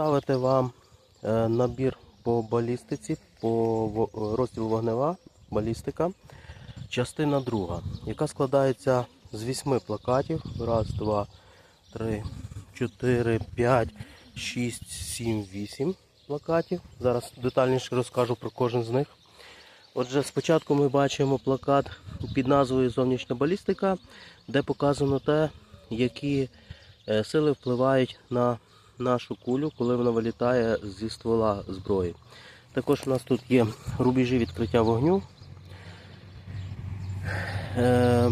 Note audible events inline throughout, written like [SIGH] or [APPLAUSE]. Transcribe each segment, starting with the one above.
представити вам е, набір по балістиці, по розділу вогнева, балістика, частина друга, яка складається з вісьми плакатів. Раз, два, три, чотири, п'ять, шість, сім, вісім плакатів. Зараз детальніше розкажу про кожен з них. Отже, спочатку ми бачимо плакат під назвою Зовнішня балістика, де показано те, які е, сили впливають на нашу кулю, коли вона вилітає зі ствола зброї. Також у нас тут є рубежі відкриття вогню. Е,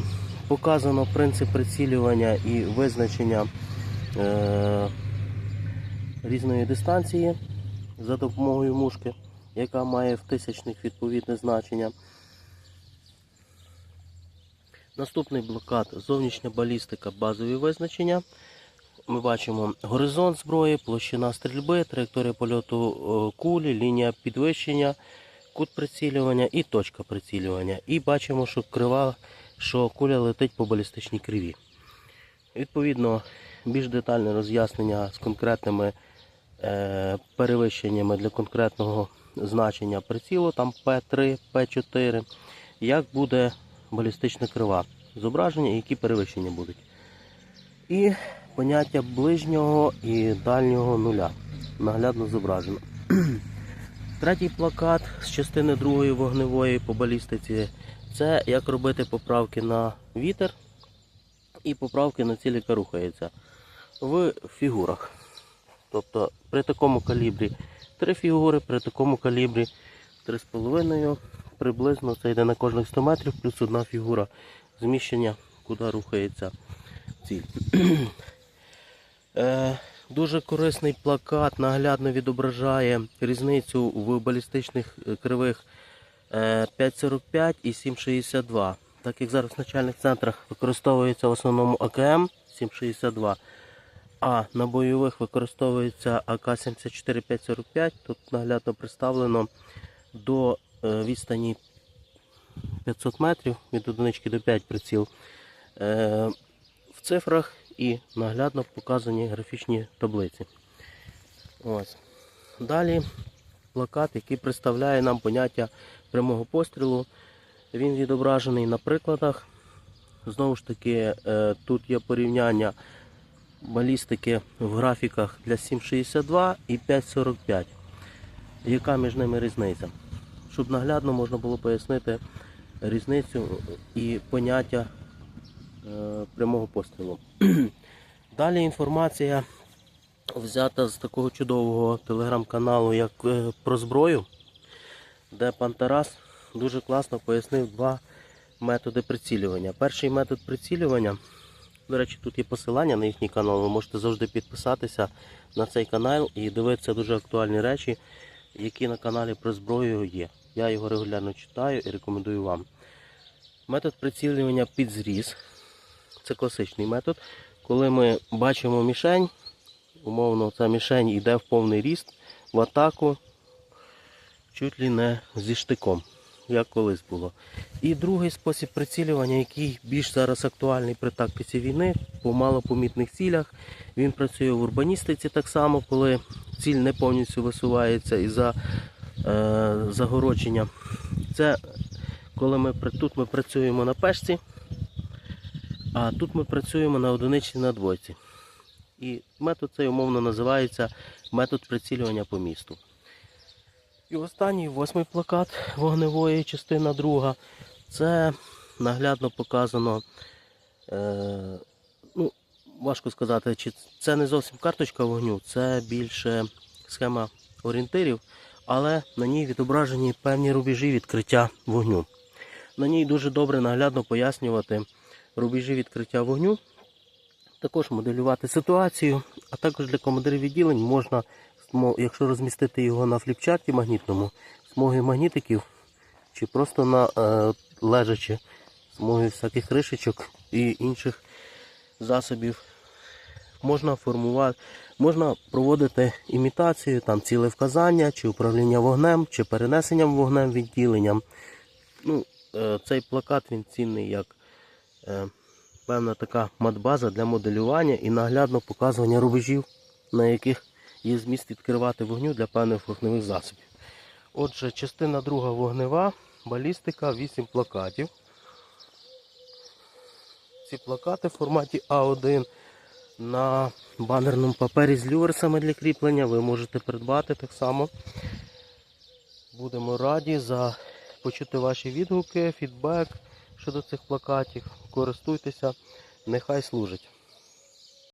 Показано принцип прицілювання і визначення е, різної дистанції за допомогою мушки, яка має в тисячних відповідне значення. Наступний блокад зовнішня балістика, базові визначення. Ми бачимо горизонт зброї, площина стрільби, траєкторія польоту е, кулі, лінія підвищення, кут прицілювання і точка прицілювання. І бачимо, що крива, що куля летить по балістичній криві. Відповідно, більш детальне роз'яснення з конкретними е, перевищеннями для конкретного значення прицілу, там П3, П4, як буде балістична крива, зображення і які перевищення будуть. І поняття ближнього і дальнього нуля. Наглядно зображено. [CLEARS THROAT] Третій плакат з частини другої вогневої по балістиці це як робити поправки на вітер і поправки на цілі, яка рухається в фігурах. Тобто при такому калібрі три фігури, при такому калібрі 3,5 приблизно це йде на кожних 100 метрів, плюс одна фігура зміщення, куди рухається ціль. [CLEARS THROAT] Е, Дуже корисний плакат наглядно відображає різницю в балістичних е, кривих е, 5,45 і 7,62. Так як зараз в начальних центрах використовується в основному АКМ 7,62, а на бойових використовується АК-74-545. Тут наглядно представлено до е, відстані 500 метрів від одинички до 5 приціл. Е, в цифрах і наглядно показані графічні таблиці. Ось. Далі плакат, який представляє нам поняття прямого пострілу. Він відображений на прикладах. Знову ж таки, е, тут є порівняння балістики в графіках для 7,62 і 5,45. Яка між ними різниця? Щоб наглядно можна було пояснити різницю і поняття прямого пострілу. [CLEARS THROAT] Далі інформація взята з такого чудового телеграм-каналу, як е, про зброю, де пан Тарас дуже класно пояснив два методи прицілювання. Перший метод прицілювання, до речі, тут є посилання на їхній канал, ви можете завжди підписатися на цей канал і дивитися дуже актуальні речі, які на каналі про зброю є. Я його регулярно читаю і рекомендую вам. Метод прицілювання під зріз. Це класичний метод. Коли ми бачимо мішень, умовно ця мішень йде в повний ріст в атаку, чуть ли не зі штиком, як колись було. І другий спосіб прицілювання, який більш зараз актуальний при тактиці війни, по малопомітних цілях. Він працює в урбаністиці так само, коли ціль не повністю висувається із-за е, загородження. Це коли ми тут ми працюємо на пешці, а тут ми працюємо на одиничці на двойці. І метод цей умовно називається метод прицілювання по місту. І останній восьмий плакат вогневої частина друга. Це наглядно показано. Е, ну, важко сказати, чи це не зовсім карточка вогню, це більше схема орієнтирів, але на ній відображені певні рубежі відкриття вогню. На ній дуже добре наглядно пояснювати рубежі відкриття вогню, також моделювати ситуацію, а також для командирів відділень можна, якщо розмістити його на фліпчарті магнітному, смуги магнітиків чи просто на е, лежачи, смуги всяких ришечок і інших засобів. Можна формувати, можна проводити імітацію, там цілевказання, чи управління вогнем, чи перенесенням вогнем відділенням. Ну, е, цей плакат він цінний як певна така матбаза для моделювання і наглядно показування рубежів, на яких є зміст відкривати вогню для певних вогневих засобів. Отже, частина друга вогнева, балістика, 8 плакатів. Ці плакати в форматі А1 на банерному папері з люверсами для кріплення ви можете придбати так само. Будемо раді за почути ваші відгуки, фідбек щодо цих плакатів. Користуйтеся, нехай служить.